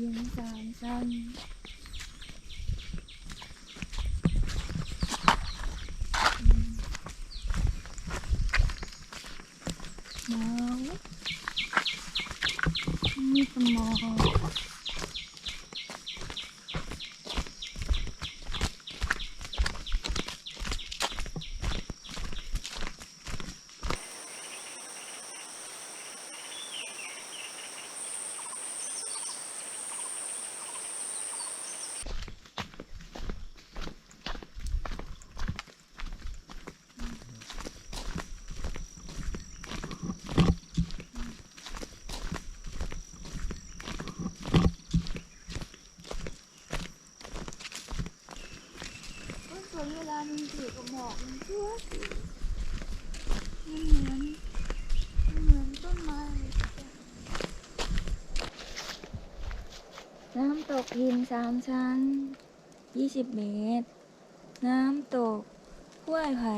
น้ำตกเย็นสามซันหนาวมีสมอง ก็ส่วนเว ลามันถือกับหมอกมันชั่วสิมันเหมือนมันเหมือนต้นไม้น้ำตกหินสามชั้นยี่สิบเมตร น้ำตกห้วยไผ่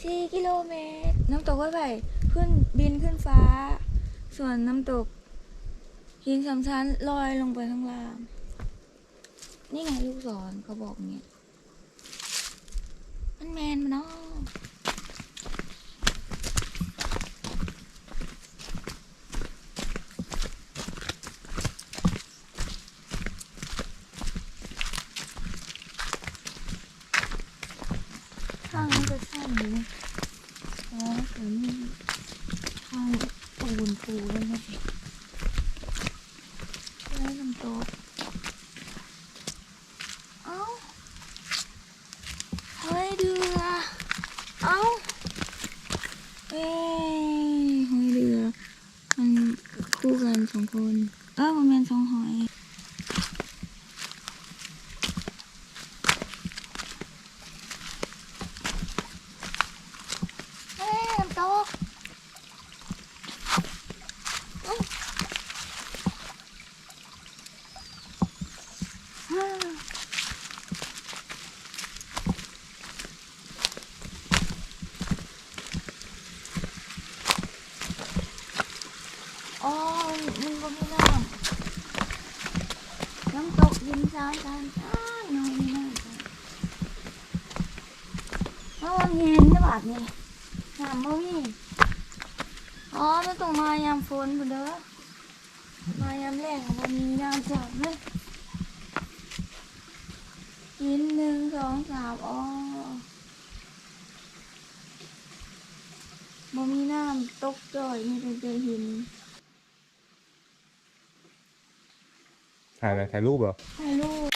สี่กิโลเมตร น้ำตกห้วยไผ่ขึ้นบินขึ้นฟ้า ส่วนน้ำตกหินสามชั้นลอยลงไปข้างล่าง นี่ไงลูกศรเขาบอกเนี่ย มันแมนมาเนาะข้างนี้จะใช่ไหมอ๋อแต่นี่ข้างปูนปูแล้วนะแล้วลำโตะเอ้า เฮ้ยเดือ เอ้า เอ้ยหอยเดือ มันคู่กันสองคน เออมันเป็นสองหอย เฮ้ยน้ำตกอุ๊ยฮ่า อ๋อมันก็ไม่น้ำน้ำตกยินซานซานซานน้อยนี่น้ำเพราะว่าเห็นนะบาดนี่น้ำบ่มีอ๋อมันต้องมายามฝนพุ่นเด้อมายามแรงบ่มีน้ำจับเลยหินหนึ่งสองสามอ๋อบ่มีน้ำตกจ่อยมีแต่เจอหินถ่ายอะไรถ่ายรูปเหรอถ่ายรูป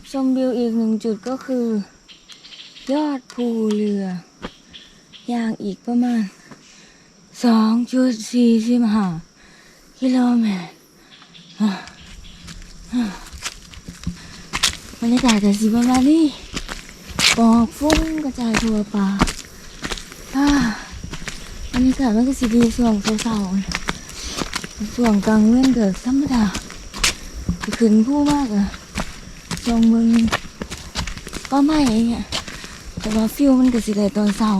จุดชมวิวอีกหนึ่งจุดก็คือ ยอดภูเรือ ย่างอีกประมาณสองจุดสี่สิบห้ากิโลเมตรบรรยากาศจะสิประมาณนี้ปอกฟุ้งกระจายทั่วป่าอ่าบรรยากาศมันก็สิดีส่วงเศร้าๆส่วงกลางเว้นเกิดธรรมดาขึ้นผู้มากอะ ลงมึงก็ไม่เองอะแต่ว่าฟิวมันก็สิได้ตอนเศร้า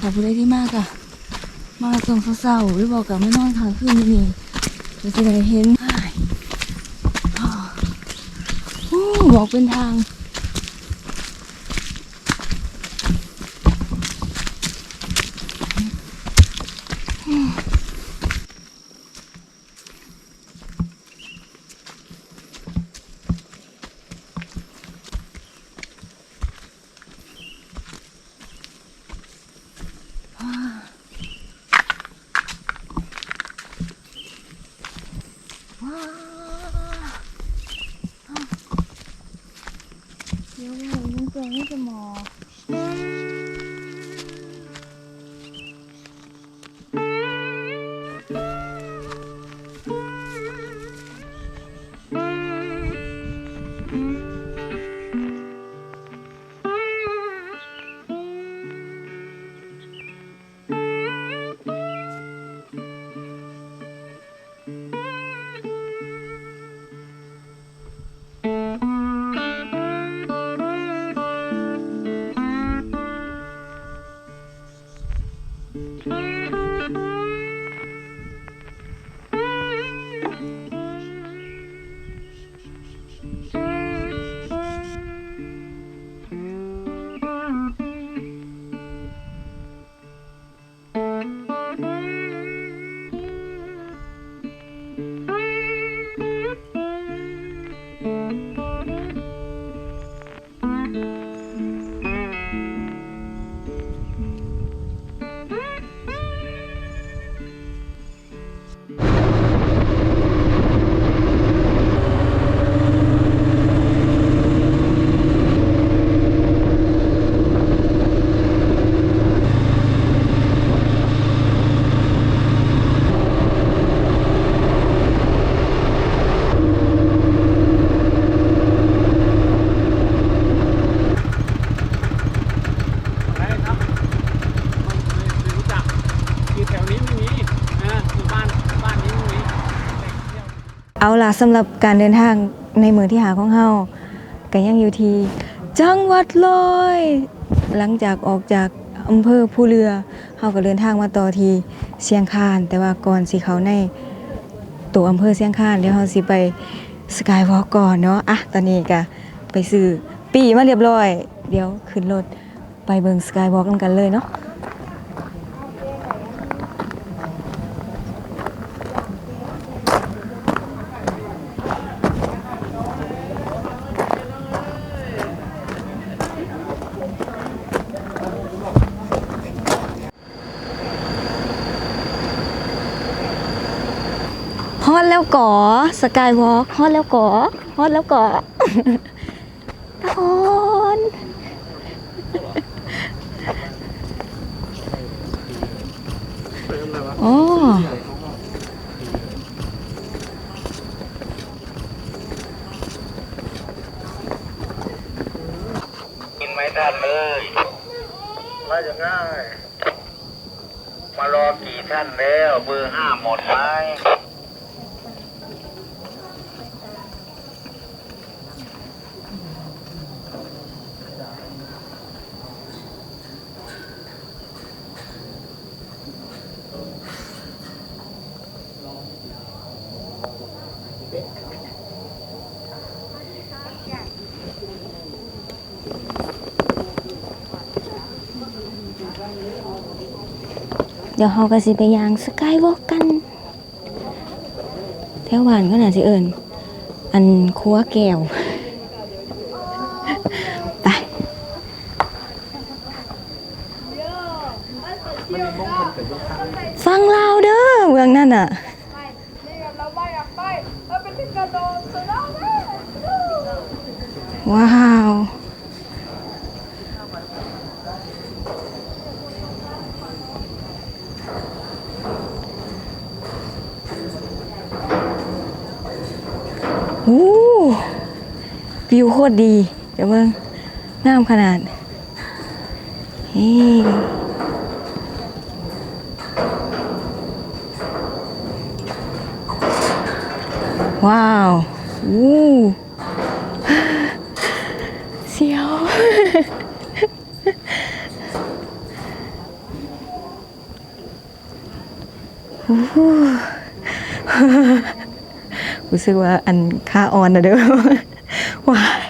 ถ้าผู้ใดที่มากอะมาตรงเศร้าหรือบอกกับไม่นอนค้างคืนนี่นี่ก็สิได้เห็นบอกเป็นทาง ว้าวอ้าวเดี๋ย ล่ะสำหรับการเดินทางในเมืองที่หาของเฮาก็ยังอยู่ที่จังหวัดเลย หลังจากออกจากอำเภอผู้เรือเฮาก็เดินทางมาต่อที่เชียงคาน แต่ว่าก่อนสิเขาในตัวอำเภอเชียงคานเดี๋ยวเฮาสิไปสกายวอล์กก่อนเนาะอะตอนนี้ก็ไปซื้อปีมาเรียบร้อย เดี๋ยวขึ้นรถไปเบิ่งสกายวอล์กกันเลยเนาะ แล้วก่อสกายวอล์กฮอดแล้วก่อฮอดแล้วก่อฮอนโอ้กินไม่ทันเลยมาจะง่าย มารอกี่ท่านแล้วเบอร์ห้าหมดไหม เดี๋ยวเฮาก็สิไปยางสกายวอล์กกัน แถวบ้านก็น่าสิเอิ้นอันครัวแก้วไปฟังลาวเด้อเมืองนั่นน่ะว้าว โอ้ วิวโคตรดี เดี๋ยวเบิ่งงามขนาดเฮ้ว้าวอู้เสียวอู้รู้สึกว่าอันค่าออนนะเด้อ ว้า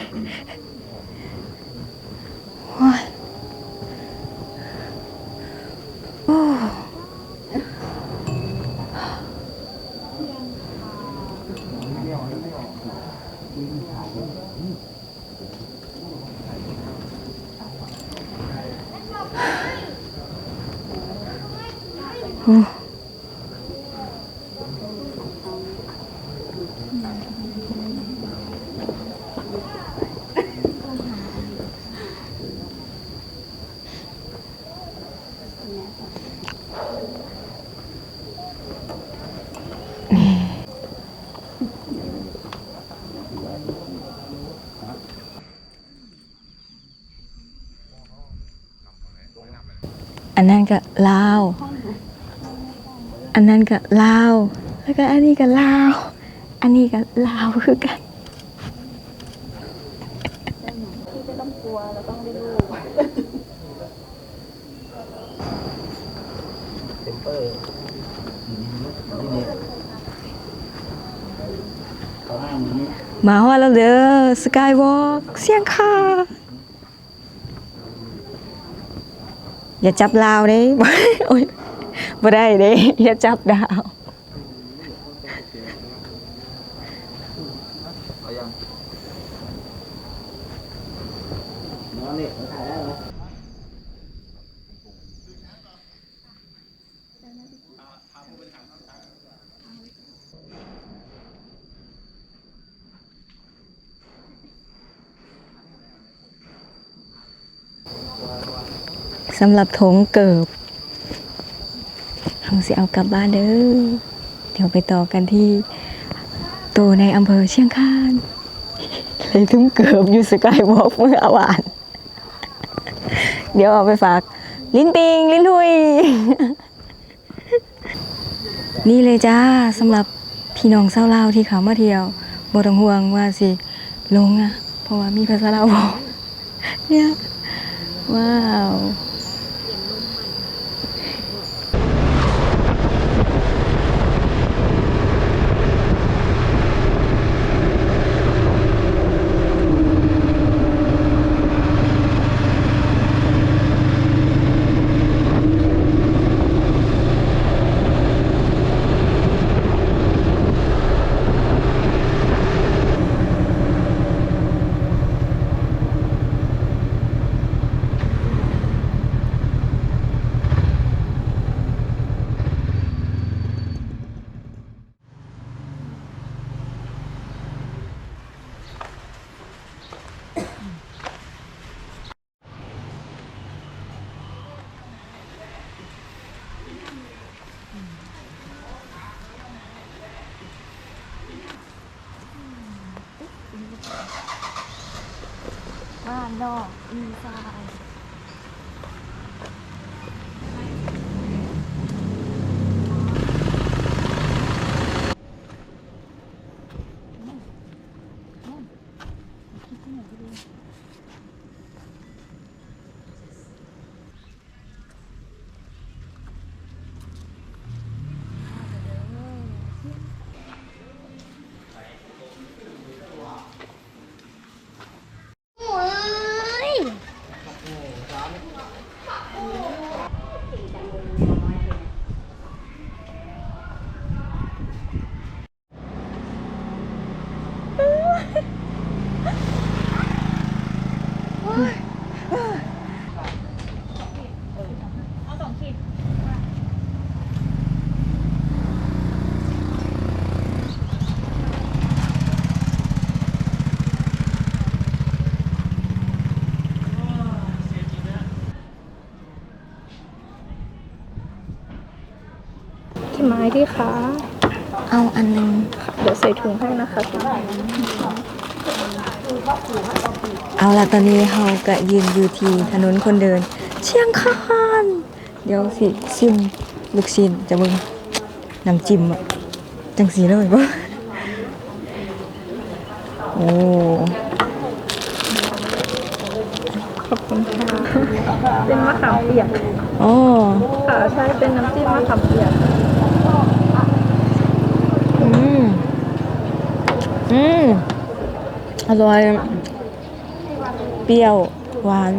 นนั้นก็ลาว อันนั้นก็ลาว แล้วก็อันนี้ก็ลาว อันนี้ก็ลาวคือกันเต็มเปอร์นี่าเขาห้ามนี้มาฮอแล้วเด้อสกายวอล์กเสียงค่ะ อย่าจับลาวเด้โอ้ยบ่ได้เด้อย่าจับดาว เอายังนอนนี่ถ่ายได้ไหม สำหรับถงเกิบเราสิเอากลับบ้านเด้อ เดี๋ยวไปต่อกันที่ตัวในอำเภอเชียงคานเลยทุ่งเกิบอยู่สกายวอล์กเมื่อวาน เดี๋ยวเอาไปฝาก ลิ้นปิง ลิ้นลุย นี่เลยจ้าสำหรับพี่น้องเศร้าวลาวที่เขามาเที่ยวบ่ต้องห่วงว่าสิลงอะเพราะว่ามีภาษาลาวบอกเนี่ย ว้าว บ้านนอกอี สานที่ไม้ที่ขาเอาอันหนึง เดี๋ยวใส่ถุงให้นะคะ เอาละตอนนี้เราก็ยืนอยู่ที่ถนนคนเดิน เชียงคานเดี๋ยวสิซิมลูกชิ้นจะเบิ่งน้ำจิ้มอะจังสีเลยบ่โอ้ขอบคุณค่ะเป็นมะขามเปียกโอ้ค่ะใช่เป็นน้ำจิ้มมะขามเปียกอืมอืม อร่อย เปรี้ยว หวาน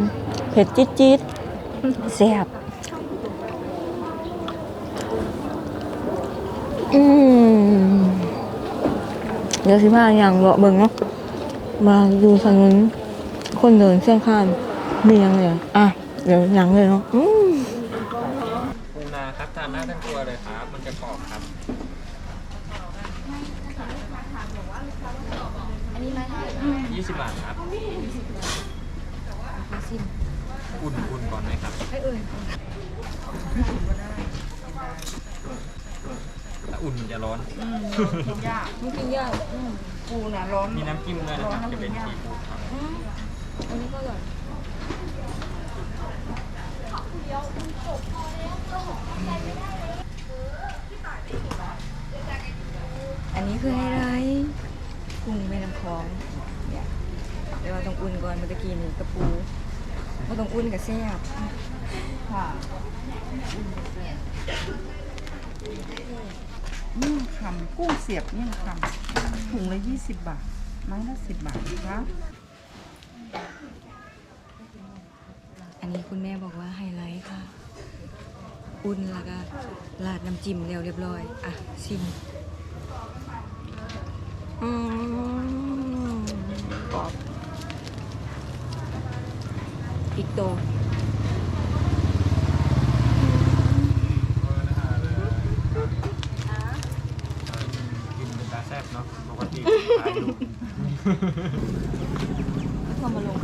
เผ็ดจี๊ดจี๊ดแซ่บอืมเดี๋ยวสิพาอย่างเลาะเบิ่งเนาะ มาดูถนนคนเดินเส้นข้ามมีหยังเลยอะ เดี๋ยวหยังเลยเนาะี่สิบบาทครับ อุ่นอุ่นก่อนไหมครับให้อื่นถ้าอุ่นมันจะร้อน กินยากมันกินยากปูน่ะร้อนมีน้ำจิ้มด้วยนะครับ จะเป็นซีฟู้ดครับอันนี้ก็อร่อยอันนี้คือไฮไลท์กุ้งแม่น้ำคลอง กระปูบ่ต้องอุ่นกับแซ่บค่ะยิ่งคำกุ้งเสียบยิ่งคำถุงละยี่สิบบาท ไม้ละสิบบาทนะคะอันนี้คุณแม่บอกว่าไฮไลท์ค่ะ อุ่นแล้วก็ราดน้ำจิ้มแล้วเรียบร้อย อะชิมอืมกรอบ พริกโต กินเป็นตาแซ่บเนาะปกติขายดู ทำมาลง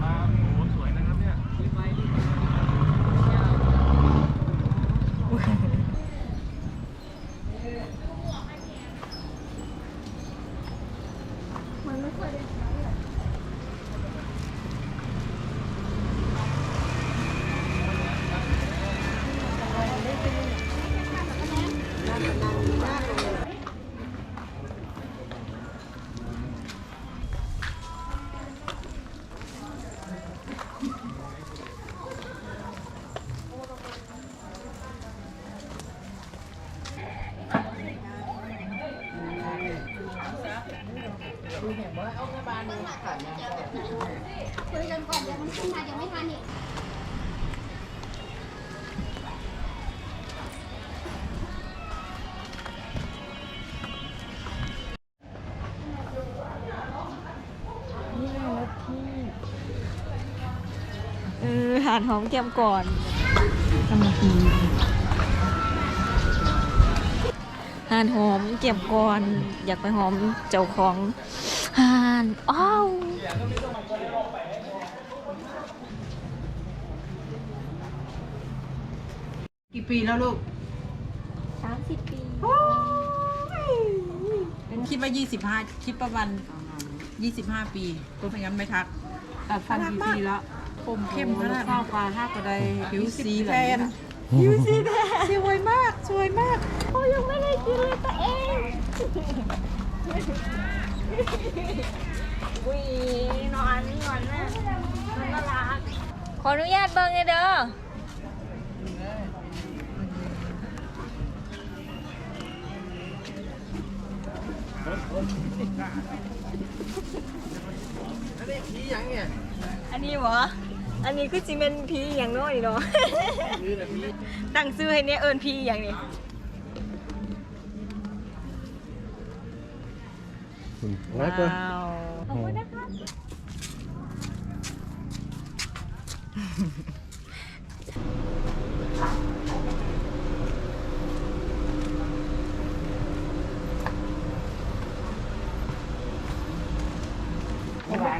ปลาโหสวยนะครับเนี่ย คุ อหานหอมแก้มก่อนหานหอมเก็บก่อน อยากไปหอมเจ้าของหานอ้าวกี่ปีแล้วลูกสามสิบปีคิดว่ายี่สิบห้าคิดประมาณยี่สิบห้าปีก็พยายามไม่ทักตัดฟันกี่ปีแล้วผ มเข้มขนาดข้าวปลาห้ากระไดผิวสีแทนผิวสีแทนสวยมากสวยมากเขายังไม่ได้กินเลยตัวเองวินอนนอนนะนอนน่ารักขออนุญาตเบิ่งเลยเด้ออันนี้เหรอ อันนี้คือจิเป็นพีอย่างน้อยเนาะตั้งซื้อให้เนี่ยเอิญพีอย่างนี้ร้อยเปอร์ว้าวขอบคุณนะคะ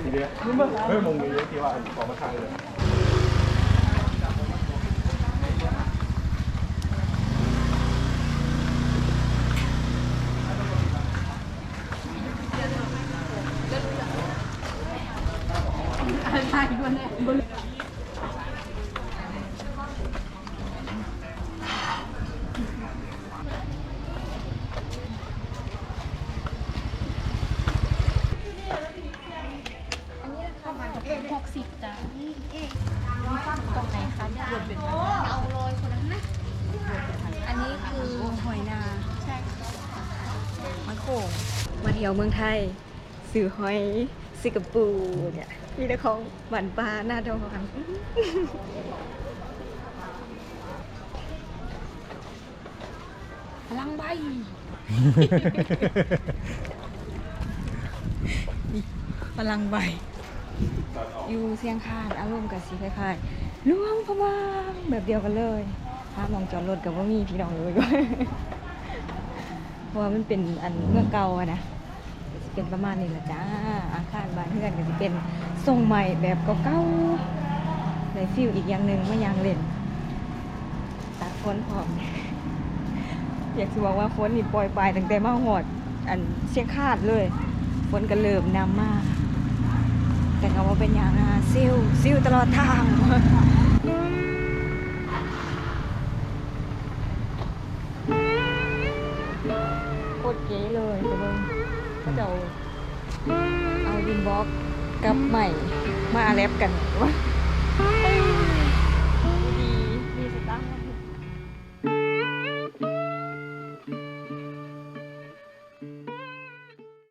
ทีเดียวเฮ้ยมงนี้ที่ว่าของมาทางเลย หกสิบจ้ะตรงไหนคะเนี่ยเอาโรยคนนั้นนะ อันนี้คือหอยนา ใช่ มันโขงมาเที่ยวเมืองไทยสื่อหอยสื่อกระปูเนี่ยมีแต่ของหวานปลาหน้าดองพลังใบพลังใบ อยู่เสียงคานอารมณ์กับสีคล้ายๆล่วงพะบางแบบเดียวกันเลยถ้ามองจอดรถกับว่ามีพี่น้องเลยก็เพราะว่ามันเป็นอันเมืองเก่าอะนะ เป็นประมาณนี้ละจ้า อาคารบ้านเฮือนก็สิเป็นทรงใหม่แบบเก่าๆในฟิลอีกอย่างหนึ่งมายังเล่นตากฝนพร้อมอยากจะบอกว่าฝนนี่ปล่อยไปตั้งแต่มาหอด อันเชียงคาดเลยฝนก็เริ่มนำมาก แต่ก็ว่าเป็นอย่างนะซิวซิวตลอดทาง เขาเอาเอาดินบล็อกกับใหม่มาแลบกันว่า